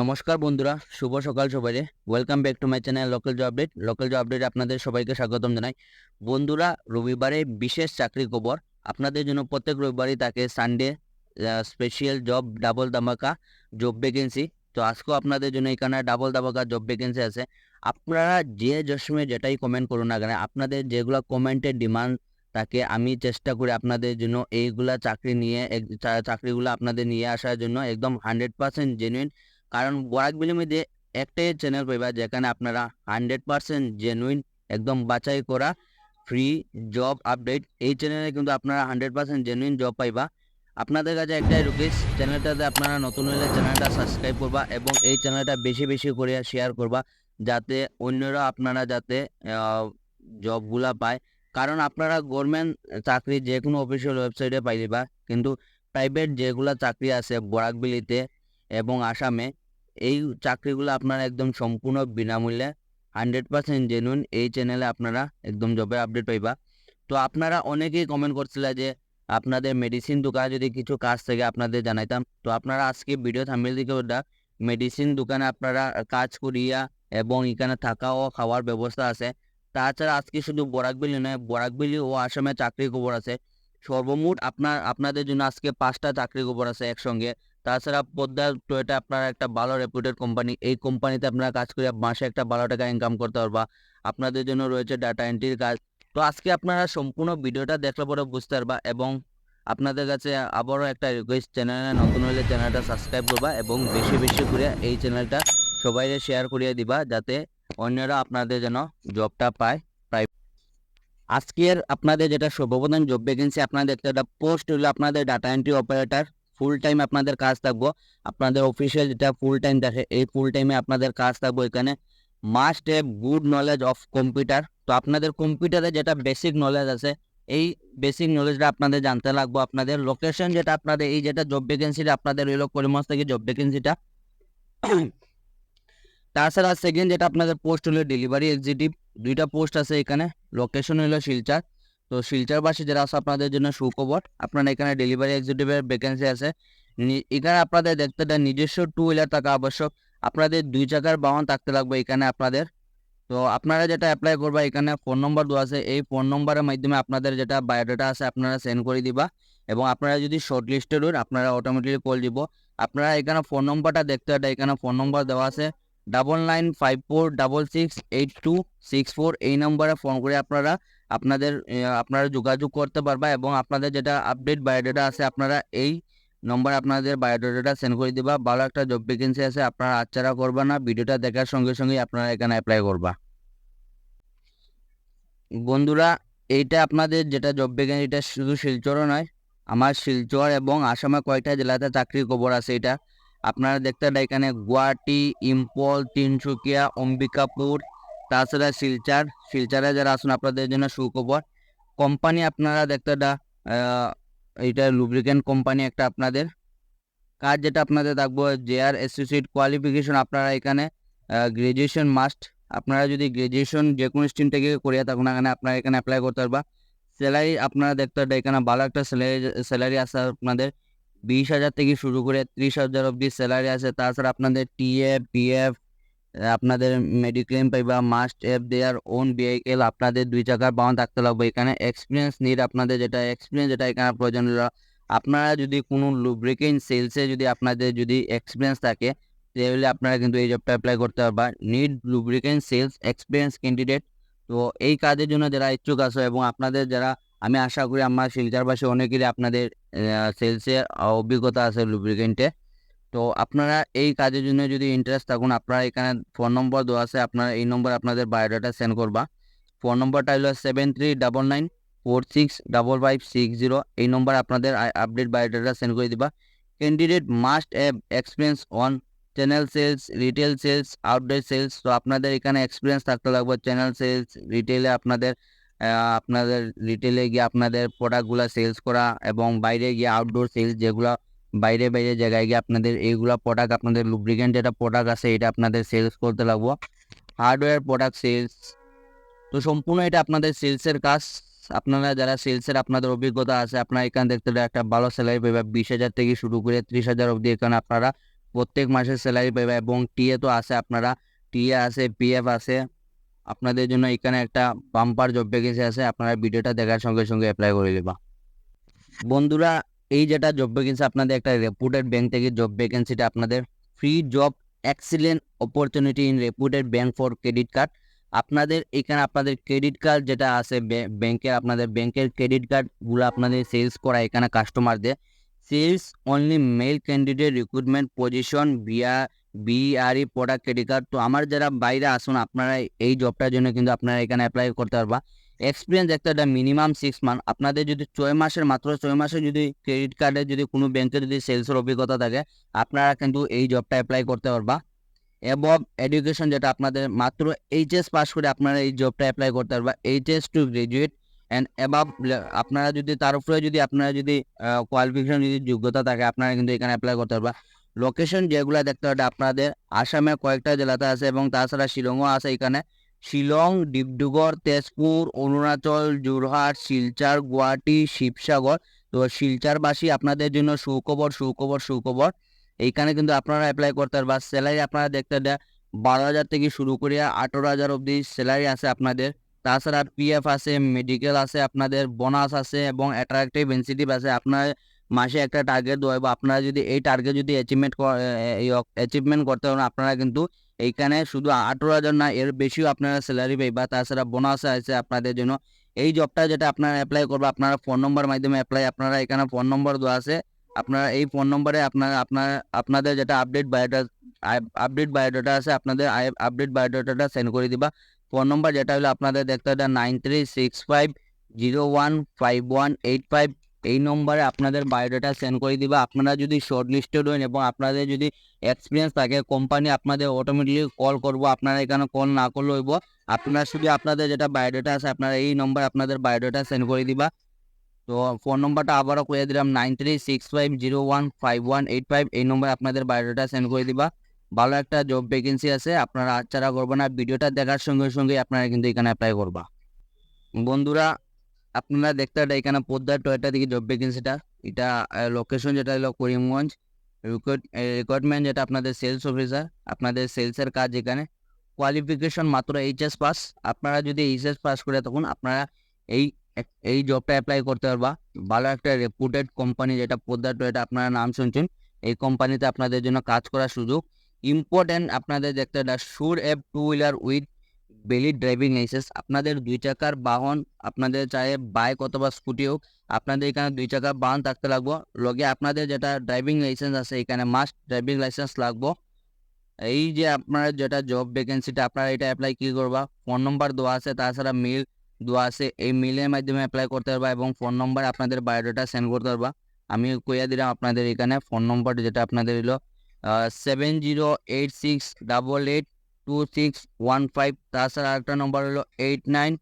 নমস্কার বন্ধুরা, শুভ সকাল সবাই welcome back to my channel local job update local job update আপনাদের সবাইকে স্বাগতম জানাই। বন্ধুরা, রবিবারে বিশেষ চাকরি খবর। আপনাদের জন্য প্রত্যেক রবিবারই থাকে সানডে স্পেশাল জব ডাবল দামাকা জব ভ্যাকেন্সি তো আজকেও আপনাদের জন্য এখানে ডাবল দামাকা জব ভ্যাকেন্সি আছে। আপনারা যে যে সময় যেটাই কমেন্ট করুন না কেন, আপনাদের যেগুলো কমেন্টের ডিমান্ড তাকে আমি চেষ্টা করি আপনাদের জন্য এইগুলা চাকরি নিয়ে চাকরিগুলো আপনাদের নিয়ে আসার জন্য একদম হান্ড্রেড পার্সেন্ট জেনুইন কারণ বরাক বিলের মধ্যে একটাই চ্যানেল পাইবা, যেখানে আপনারা হান্ড্রেড পার্সেন্ট জেনুইন একদম বাছাই করা ফ্রি জব আপডেট এই চ্যানেলে কিন্তু আপনারা হান্ড্রেড পার্সেন্ট জেনুইন জব পাইবা। আপনাদের কাছে একটাই রিকোয়েস্ট চ্যানেলটাতে আপনারা নতুন হলে চ্যানেলটা সাবস্ক্রাইব করবা এবং এই চ্যানেলটা বেশি বেশি করে শেয়ার করবা, যাতে অন্যরা আপনারা যাতে জবগুলা পায়। কারণ আপনারা গভর্নমেন্ট চাকরি যে কোনো অফিসিয়াল ওয়েবসাইটে পাইবা কিন্তু প্রাইভেট যেগুলা চাকরি আছে বরাকবিলিতে এবং আসামে এই চাকরিগুলো আপনারা একদম সম্পূর্ণ বিনামূল্যে হান্ড্রেড পার্সেন্ট জেনুইন এই চ্যানেলে আপনারা একদম জবের আপডেট পাইবা। তো আপনারা অনেকেই কমেন্ট করছিল যে আপনাদের মেডিসিন দোকানে যদি কিছু কাজ থেকে আপনাদের জানাইতাম। তো আপনারা আজকে ভিডিও থামিল দিকে ওটা মেডিসিন দোকানে আপনারা কাজ করিয়া এবং এখানে থাকা ও খাওয়ার ব্যবস্থা আছে। তাছাড়া আজকে শুধু বরাকবিলি নয় বরাকবিলি ও আসামে চাকরি খবর আছে। সর্বমোট আপনার, আপনাদের জন্য আজকে পাঁচটা চাকরি খবর আছে একসঙ্গে। তাছাড়া পদ্মা টয়েটা আপনার একটা ভালো রেপুটেড কোম্পানি এই কোম্পানিতে আপনারা কাজ করে মাসে একটা ভালো টাকা ইনকাম করতে পারবা। আপনাদের জন্য রয়েছে ডাটা এন্ট্রির কাজ তো আজকে আপনারা সম্পূর্ণ ভিডিওটা দেখলে পরে বুঝতে পারবা এবং আপনাদের কাছে আবারও একটা রিকোয়েস্ট চ্যানেলে নতুন হলে চ্যানেলটা সাবস্ক্রাইব করবা এবং বেশি বেশি করে এই চ্যানেলটা সবাই শেয়ার করিয়ে দিবা যাতে অন্যরা আপনাদের যেন জবটা পায়। প্রায় আজকের আপনাদের যেটা সর্বপ্রধান জব ভ্যাকেন্সি আপনাদের একটা পোস্ট হলো আপনাদের data entry operator full time আপনাদের কাজ থাকব। আপনাদের অফিসিয়াল যেটা ফুল টাইম দেখে, এই ফুল টাইমে আপনাদের কাজ থাকব এখানে। Must have good knowledge of computer তো আপনাদের কম্পিউটারে যেটা বেসিক নলেজ আছে, এই বেসিক নলেজটা আপনাদের জানতে লাগবো। আপনাদের লোকেশন যেটা আপনাদের, এই যেটা জব ভ্যাকেন্সিটা আপনাদের হইল করিমগঞ্জ থেকে জব ভ্যাকেন্সিটা তাছাড়া সেকেন্ড যেটা আপনাদের পোস্ট হলো ডেলিভারি এক্সিকিউটিভ দুইটা পোস্ট আছে এখানে। লোকেশন হলো শিলচর। তো শিলচর বাসী যারা আছে আপনাদের জন্য সুখবর। আপনারা এখানে ডেলিভারি এক্সিকিউটিভের ভ্যাকেন্সি আছে। এখানে আপনাদের দেখতে নিজস্ব টু হুইলার থাকা আবশ্যক। আপনাদের দুই চাকার বাহন থাকতে লাগবে এখানে আপনাদের। তো আপনারা যেটা অ্যাপ্লাই করবা, এখানে ফোন নম্বর দেওয়া আছে। এই ফোন নম্বরের মাধ্যমে আপনাদের যেটা বায়োডাটা আছে, আপনারা সেন্ড করে দিবা। এবং আপনারা যদি শর্ট লিস্টেড হন আপনারা অটোমেটিকলি কল দিব। আপনারা এখানে ফোন নম্বরটা দেখতে হবে এখানে ফোন নম্বর দেওয়া আছে। Double nine five four double six eight two six four এই নম্বরে ফোন করে আপনারা আপনাদের আপনারা যোগাযোগ করতে পারবা এবং আপনাদের যেটা আপডেট বায়োডাটা আছে, আপনারা এই নম্বরে আপনাদের বায়োডাটাটা সেন্ড করে দিবা। ভালো একটা জব ভ্যাকেন্সি আছে, আপনারা আচ্ছারা করবা না, ভিডিওটা দেখার সঙ্গে সঙ্গে আপনারা এখানে অ্যাপ্লাই করবা। বন্ধুরা, এইটা আপনাদের যেটা জব ভ্যাকেন্সি এটা শুধু শিলচরও নয়, আমার শিলচর এবং আসামে কয়টা জেলাতে চাকরির খবর আছে এটা আপনারা দেখতে এখানে গুয়াহাটি ইম্পল তিনসুকিয়া অম্বিকাপুর তাছাড়া শিলচার, শিলচারে যারা আসুন আপনাদের জন্য সুখবর কোম্পানি আপনারা দেখতে দা এইটা লুব্রিকেন্ট কোম্পানি একটা আপনাদের কাজ যেটা আপনাদের থাকব জে আর অ্যাসোসিয়েট কোয়ালিফিকেশন আপনারা এখানে গ্রাজুয়েশন মাস্ট আপনারা যদি গ্রাজুয়েশন যে কোনো স্ট্রিম থেকে করিয়া থাকুন এখানে আপনারা এখানে অ্যাপ্লাই করতে পারবা। স্যালারি আপনারা দেখতে পারেন এখানে ভালো একটা স্যালারি স্যালারি আছে আপনাদের বিশ হাজার থেকে শুরু করে ত্রিশ হাজার অবধি স্যালারি আছে, তাছাড়া আপনাদের টিএ পিএফ আপনাদের মেডিক্লেম পাইবা must have their own vehicle আপনাদের দুই চাকার বাহন থাকতে লাগবে। এখানে এক্সপিরিয়েন্স নিড আপনাদের যেটা এক্সপিরিয়েন্স যেটা এখানে প্রয়োজন আপনারা যদি কোনো লুব্রিকেন্ট সেলসে যদি আপনাদের যদি এক্সপিরিয়েন্স থাকে, তাহলে আপনারা কিন্তু এই জবটা অ্যাপ্লাই করতে পারবা। Need lubricant sales experience candidate তো এই কাজের জন্য যারা ইচ্ছুক আছো এবং আপনাদের যারা, আমি আশা করি আমার শিলচারবাসী অনেকেরই আপনাদের সেলসে অভিজ্ঞতা আছে লুব্রিকেন্টে তো আপনারা এই কাজের জন্য যদি ইন্টারেস্ট থাকুন, আপনারা এখানে ফোন নম্বর দেওয়া আছে, আপনারা এই নম্বর আপনাদের বায়োডাটা সেন্ড করবা। ফোন নম্বরটা হলো seven three double nine four six double five six zero এই নম্বর আপনাদের আপডেট বায়োডাটা সেন্ড করে দিবা। Candidate must have experience on channel sales retail sales outdoor sales তো আপনাদের এখানে এক্সপিরিয়েন্স থাকতে লাগবে চ্যানেল সেলস রিটেলে আপনাদের আপনাদের রিটেলে গিয়ে আপনাদের প্রোডাক্টগুলো সেলস করা এবং বাইরে গিয়ে আউটডোর সেলস যেগুলো বাইরে বাইরে জায়গায় গিয়ে আপনাদের এইগুলা প্রোডাক্ট আপনাদের লুব্রিকেন্ট যেটা প্রোডাক্ট আছে, এটা আপনাদের সেলস করতে লাগবো। হার্ডওয়্যার প্রোডাক্ট সেলস তো সম্পূর্ণ এটা আপনাদের সেলসের কাজ। আপনারা যারা সেলসের আপনাদের অভিজ্ঞতা আছে, আপনারা এখানে দেখতে পারেন একটা ভালো স্যালারি পাবে বিশ হাজার থেকে শুরু করে ত্রিশ হাজার অবধি এখানে আপনারা প্রত্যেক মাসে স্যালারি পাবে এবং টিএ তো আছে আপনারা। টিএ আছে পিএফ আছে। আপনাদের জন্য এখানে একটা বাম্পার জব ভ্যাকেন্সি আছে, আপনারা ভিডিওটা দেখার সঙ্গে সঙ্গে অ্যাপ্লাই করে দেবা বন্ধুরা এই যেটা জব ভ্যাকেন্সি আপনাদের একটা রেপুটেড ব্যাংক থেকে জব ভ্যাকেন্সিটা আপনাদের free job excellent opportunity in reputed bank for credit card আপনাদের এখানে আপনাদের ক্রেডিট কার্ড যেটা আছে ব্যাংকের আপনাদের ব্যাংকের ক্রেডিট কার্ডগুলো আপনাদের সেলস করা এখানে কাস্টমারদের sales only male candidate recruitment position বিয়া বিআরই প্রোডাক্ট ক্রেডিট কার্ড তো আমার যারা বাইরে আসুন, আপনারা এই জবটার জন্য কিন্তু আপনারা এখানে অ্যাপ্লাই করতে পারবা। এক্সপিরিয়েন্স দেখতে একটা মিনিমাম সিক্স মান্থ আপনাদের যদি ছয় মাসের, মাত্র ছয় মাসে যদি ক্রেডিট কার্ডের যদি কোনো ব্যাংকে যদি সেলসের অভিজ্ঞতা থাকে, আপনারা কিন্তু এই জবটা অ্যাপ্লাই করতে পারবা। এবং এডুকেশন যেটা আপনাদের, মাত্র এইচএস পাস করে আপনারা এই জবটা অ্যাপ্লাই করতে পারবা। HS to graduate and above আপনারা যদি, তার উপরে যদি আপনারা যদি কোয়ালিফিকেশন যদি যোগ্যতা থাকে, আপনারা কিন্তু এখানে অ্যাপ্লাই করতে পারবা। লোকেশন যেগুলো দেখতে হবে, আপনাদের আসামে কয়েকটা জেলাতে আছে এবং তাছাড়া শিলংও আছে এখানে। শিলং ডিব্রুগড় তেজপুর, অরুণাচল যোরহাট শিলচর, গুয়াহাটি, শিবসাগর। তো শিলচরবাসী আপনাদের জন্য সুখবর সুখবর সুখবর। এইখানে কিন্তু আপনারা অ্যাপ্লাই করতে পারবা স্যালারি আপনারা দেখতে দেয় বারো হাজার থেকে শুরু করে আঠেরো হাজার অবধি স্যালারি আছে আপনাদের। তাছাড়া পিএফ আছে মেডিকেল আছে আপনাদের বোনাস আছে এবং অ্যাট্রাকটিভ ইনসেন্টিভ আছে। আপনার মাসে একটা টার্গেট দেওয়া বা আপনারা যদি এই টার্গেট যদি অ্যাচিভমেন্ট অ্যাচিভমেন্ট করতে পারেন, আপনারা কিন্তু এইখানে শুধু আঠারো হাজার না, এর বেশিও আপনারা স্যালারি পাই, বা তাছাড়া বোনাস আছে আপনাদের জন্য। এই জবটা যেটা আপনারা অ্যাপ্লাই করবে, আপনারা ফোন নম্বর মাধ্যমে অ্যাপ্লাই আপনারা এখানে ফোন নম্বর দেওয়া আছে। আপনারা এই ফোন নম্বরে আপনারা, আপনার, আপনাদের যেটা আপডেট বায়োডাটা আপডেট বায়োডাটা আছে, আপনাদের আপডেট বায়োডাটাটা সেন্ড করে দিবা। ফোন নম্বর যেটা হলো আপনাদের দেখতে হবে nine three six five zero one five one eight five এই নম্বরে আপনাদের বায়োডাটা সেন্ড করে দিবা। আপনারা যদি শর্ট লিস্টেড হন এবং আপনাদের যদি এক্সপিরিয়েন্স থাকে কোম্পানি আপনাদের অটোমেটিকলি কল করব। আপনারা এখানে কল না করলে হইব। আপনারা শুধু আপনাদের যেটা বায়োডাটা আছে, আপনারা এই নম্বরে আপনাদের বায়োডাটা সেন্ড করে দিবা। তো ফোন নম্বরটা আবারও করে দিলাম nine three six five zero one five one eight five এই নম্বরে আপনাদের বায়োডাটা সেন্ড করে দিবা। ভালো একটা জব ভ্যাকেন্সি আছে, আপনারা আচ্ছাড়া করবেন না। ভিডিওটা দেখার সঙ্গে সঙ্গে আপনারা কিন্তু এখানে অ্যাপ্লাই করবা। বন্ধুরা আপনারা দেখতে পারেন এখানে পদ্মার টয়টা দিকে জব ভ্যাকেন্সিটা এটা লোকেশন যেটা হলো করিমগঞ্জ। রিক্রুটমেন্ট যেটা আপনাদের সেলস অফিসার আপনাদের সেলসের কাজ এখানে। কোয়ালিফিকেশন মাত্র এইচএস পাস আপনারা যদি এইচএস পাস করে তখন আপনারা এই এই জবটা অ্যাপ্লাই করতে পারবা। ভালো একটা রেপুটেড কোম্পানি যেটা পদ্মার টয়টা আপনারা নাম শুনছেন। এই কোম্পানিতে আপনাদের জন্য কাজ করার সুযোগ। ইম্পর্টেন্ট আপনাদের দেখতে সুর have two wheeler with valid driving licence আপনাদের দুই চাকার বাহন, আপনাদের চাহে বাইক অথবা স্কুটি হোক, আপনাদের এখানে দুই চাকার বাহন থাকতে লাগবো। লগে আপনাদের যেটা ড্রাইভিং লাইসেন্স আছে, এখানে মাস্ট ড্রাইভিং লাইসেন্স লাগবো। এই যে আপনার যেটা জব ভ্যাকেন্সিটা আপনারা এটা অ্যাপ্লাই কী করবা? ফোন নম্বর দেওয়া আছে, তাছাড়া মেল দেওয়া আছে। এই মেলের মাধ্যমে অ্যাপ্লাই করতে পারবা এবং ফোন নম্বর আপনাদের বায়োডাটা সেন্ড করতে পারবা। আমি কইয়া দিলাম আপনাদের এখানে ফোন নম্বর যেটা আপনাদের হলো seven zero eight six double eight two six one five তাছাড়া আরেকটা নম্বর হলো eight nine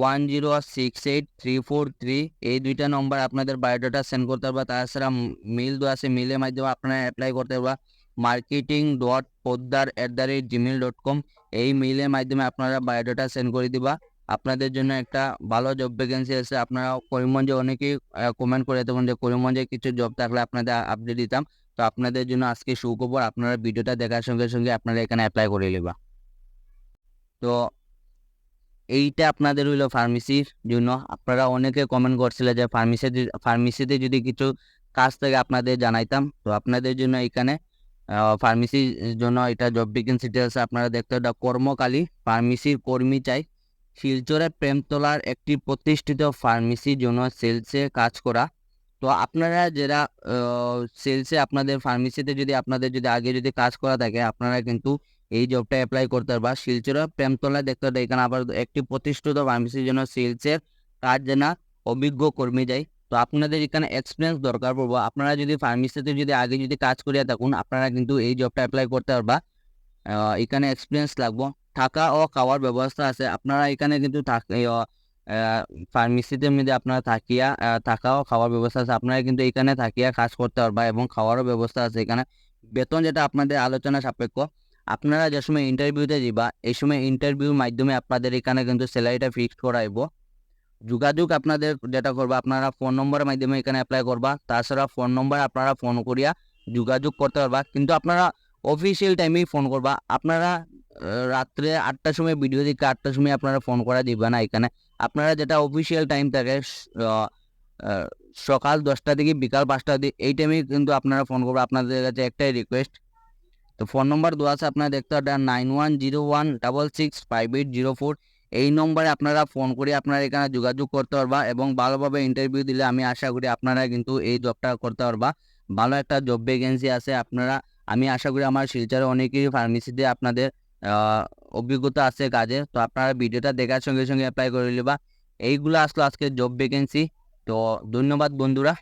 one zero six eight three four three এই দুইটা নম্বর আপনাদের বায়োডাটা সেন্ড করতে পারবা, তাছাড়া মেল দেওয়া আছে মেলের মাধ্যমে আপনারা অ্যাপ্লাই করতে পারবা marketing dot Poddar at the rate Gmail dot com এই মেলের মাধ্যমে আপনারা বায়োডাটা সেন্ড করে দিবা, আপনাদের জন্য একটা ভালো জব ভ্যাকেন্সি আছে, আপনারা করিমগঞ্জে অনেকেই কমেন্ট করে দেবেন যে করিমগঞ্জে কিছু জব থাকলে আপনাদের আপডেট দিতাম তো আপনাদের জন্য আজকে সুখবর, আপনারা ভিডিওটা দেখার সঙ্গে সঙ্গে আপনারা এখানে অ্যাপ্লাই করে নেবা। তো এইটা আপনাদের হইল ফার্মেসির জন্য। আপনারা অনেকে কমেন্ট করছিলেন যে ফার্মেসি ফার্মেসিতে যদি কিছু কাজ থেকে আপনাদের জানাইতাম। তো আপনাদের জন্য এখানে ফার্মেসির জন্য এটা জব ভ্যাকেন্সিটা আছে, আপনারা দেখতে এটা কর্মকালী ফার্মেসির কর্মী চাই। শিলচরের প্রেমতলার একটি প্রতিষ্ঠিত ফার্মেসির জন্য সেলসে কাজ করা। তো আপনারা যারা সেলসে আপনাদের ফার্মেসিতে যদি আপনাদের যদি আগে যদি কাজ করা থাকে, আপনারা কিন্তু এই জবটা অ্যাপ্লাই করতে পারবা। শিলচরে, প্রেমতলা, দেখতে হবে এখানে আবার একটি প্রতিষ্ঠিত ফার্মেসির জন্য সেলসের কাজ জানা অভিজ্ঞ কর্মী যায়। তো আপনাদের এখানে এক্সপিরিয়েন্স দরকার পড়ব। আপনারা যদি ফার্মেসিতে যদি আগে যদি কাজ করিয়া থাকুন, আপনারা কিন্তু এই জবটা অ্যাপ্লাই করতে পারবা। এখানে এক্সপিরিয়েন্স লাগবো। থাকা ও খাওয়ার ব্যবস্থা আছে। আপনারা এখানে কিন্তু ফার্মেসিতে মধ্যে আপনারা থাকিয়া থাকাও খাওয়ার ব্যবস্থা আছে। আপনারা কিন্তু এখানে থাকিয়া কাজ করতে পারবা এবং খাওয়ারও ব্যবস্থা আছে এখানে। বেতন যেটা আপনাদের আলোচনা সাপেক্ষ, আপনারা যে সময় ইন্টারভিউতে যাবা এই সময় ইন্টারভিউর মাধ্যমে আপনাদের এখানে কিন্তু স্যালারিটা ফিক্সড করাইব। যোগাযোগ আপনাদের যেটা করবা, আপনারা ফোন নম্বরের মাধ্যমে এখানে অ্যাপ্লাই করবা। তাছাড়া ফোন নম্বর আপনারা ফোন করিয়া যোগাযোগ করতে পারবা। কিন্তু আপনারা অফিসিয়াল টাইমেই ফোন করবা। আপনারা রাত্রে আটটার সময় ভিডিও দেখে আটটার সময় আপনারা ফোন করা দিবে না। এখানে আপনারা যেটা অফিসিয়াল টাইম থাকে সকাল দশটা থেকে বিকাল পাঁচটা অবধি, এই টাইমে কিন্তু আপনারা ফোন করবে। আপনাদের কাছে একটাই রিকোয়েস্ট তো ফোন নম্বর দেওয়া আছে, আপনারা দেখতে পারেন nine one zero one double six five eight zero four এই নম্বরে আপনারা ফোন করে আপনারা এখানে যোগাযোগ করতে পারবা এবং ভালোভাবে ইন্টারভিউ দিলে আমি আশা করি আপনারা কিন্তু এই জবটা করতে পারবা। ভালো একটা জব ভ্যাকেন্সি আছে, আপনারা, আমি আশা করি আমার শিলচরে অনেকেই ফার্মেসিতে আপনাদের অভিজ্ঞতা আছে কাজে। তো আপনারা ভিডিওটা দেখার সঙ্গে সঙ্গে অ্যাপ্লাই করে নিবা। এইগুলো আসলো আজকে জব ভ্যাকেন্সি তো ধন্যবাদ বন্ধুরা।